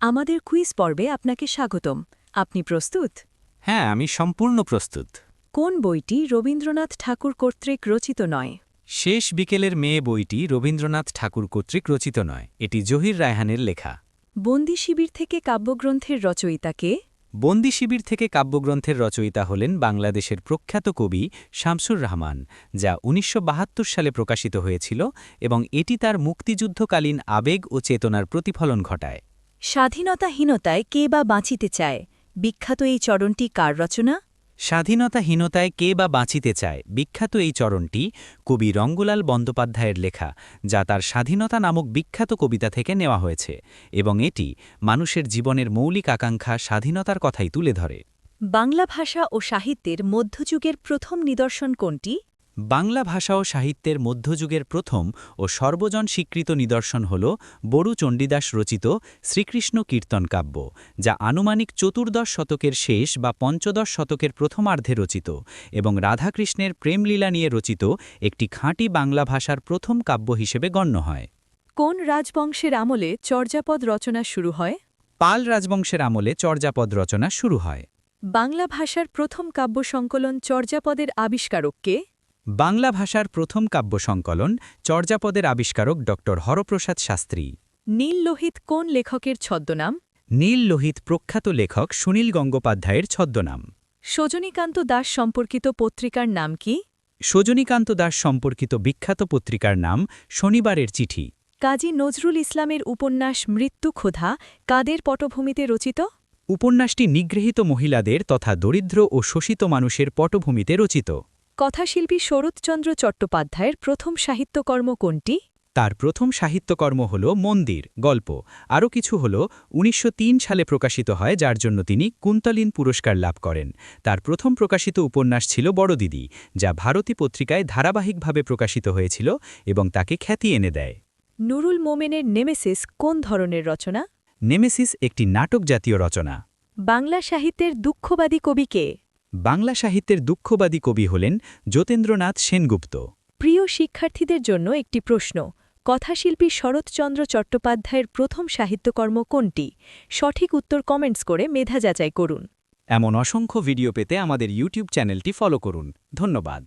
আমাদের কুইজ পর্বে আপনাকে স্বাগতম। আপনি প্রস্তুত? হ্যাঁ আমি সম্পূর্ণ প্রস্তুত। কোন বইটি রবীন্দ্রনাথ ঠাকুর কর্তৃক রচিত নয়? শেষ বিকেলের মেয়ে বইটি রবীন্দ্রনাথ ঠাকুর কর্তৃক রচিত নয় এটি জহির রায়হানের লেখা। বন্দি শিবির থেকে কাব্যগ্রন্থের রচয়িতাকে বন্দি শিবির থেকে কাব্যগ্রন্থের রচয়িতা হলেন বাংলাদেশের প্রখ্যাত কবি শামসুর রহমান যা ১৯৭২ সালে প্রকাশিত হয়েছিল এবং এটি তার মুক্তিযুদ্ধকালীন আবেগ ও চেতনার প্রতিফলন ঘটায়। স্বাধীনতাহীনতায় কে বা বাঁচিতে চায়? বিখ্যাত এই চরণটি কার রচনা? স্বাধীনতাহীনতায় কে বা বাঁচিতে চায়? বিখ্যাত এই চরণটি কবি রঙ্গলাল বন্দ্যোপাধ্যায়ের লেখা যা তার স্বাধীনতা নামক বিখ্যাত কবিতা থেকে নেওয়া হয়েছে এবং এটি মানুষের জীবনের মৌলিক আকাঙ্ক্ষা স্বাধীনতার কথাই তুলে ধরে। বাংলা ভাষা ও সাহিত্যের মধ্যযুগের প্রথম নিদর্শন কোনটি? বাংলা ভাষা ও সাহিত্যের মধ্যযুগের প্রথম ও সর্বজন স্বীকৃত নিদর্শন হল বড়ু চণ্ডীদাস রচিত শ্রীকৃষ্ণ কীর্তন কাব্য যা আনুমানিক চতুর্দশ শতকের শেষ বা পঞ্চদশ শতকের প্রথমার্ধে রচিত এবং রাধাকৃষ্ণের প্রেমলীলা নিয়ে রচিত একটি খাঁটি বাংলা ভাষার প্রথম কাব্য হিসেবে গণ্য হয়। কোন রাজবংশের আমলে চর্যাপদ রচনা শুরু হয়? পাল রাজবংশের আমলে চর্যাপদ রচনা শুরু হয়। বাংলা ভাষার প্রথম কাব্য সংকলন চর্যাপদের আবিষ্কারককে বাংলা ভাষার প্রথম কাব্য সংকলন চর্যাপদের আবিষ্কারক ড. হরপ্রসাদ শাস্ত্রী। নীল লোহিত কোন লেখকের ছদ্মনাম? নীল লোহিত প্রখ্যাত লেখক সুনীল গঙ্গোপাধ্যায়ের ছদ্মনাম। সজনীকান্ত দাস সম্পর্কিত পত্রিকার নাম কি? সজনীকান্ত দাস সম্পর্কিত বিখ্যাত পত্রিকার নাম শনিবারের চিঠি। কাজী নজরুল ইসলামের উপন্যাস মৃত্যু ক্ষুধা কাদের পটভূমিতে রচিত? উপন্যাসটি নিগৃহীত মহিলাদের তথা দরিদ্র ও শোষিত মানুষের পটভূমিতে রচিত। কথাশিল্পী শরৎচন্দ্র চট্টোপাধ্যায়ের প্রথম সাহিত্যকর্ম কোনটি? তার প্রথম সাহিত্যকর্ম হল মন্দির গল্প। আরও কিছু হল ১৯০৩ সালে প্রকাশিত হয় যার জন্য তিনি কুন্তলিন পুরস্কার লাভ করেন। তার প্রথম প্রকাশিত উপন্যাস ছিল বড়দিদি যা ভারতী পত্রিকায় ধারাবাহিকভাবে প্রকাশিত হয়েছিল এবং তাকে খ্যাতি এনে দেয়। নুরুল মোমেনের নেমেসিস কোন ধরনের রচনা? নেমেসিস একটি নাটক জাতীয় রচনা। বাংলা সাহিত্যের দুঃখবাদী কবিকে বাংলা সাহিত্যের দুঃখবাদী কবি হলেন যতীন্দ্রনাথ সেনগুপ্ত। প্রিয় শিক্ষার্থীদের জন্য একটি প্রশ্ন কথাশিল্পী শরৎচন্দ্র চট্টোপাধ্যায়ের প্রথম সাহিত্যকর্ম কোনটি? সঠিক উত্তর কমেন্টস করে মেধা যাচাই করুন। এমন অসংখ্য ভিডিও পেতে আমাদের ইউটিউব চ্যানেলটি ফলো করুন। ধন্যবাদ।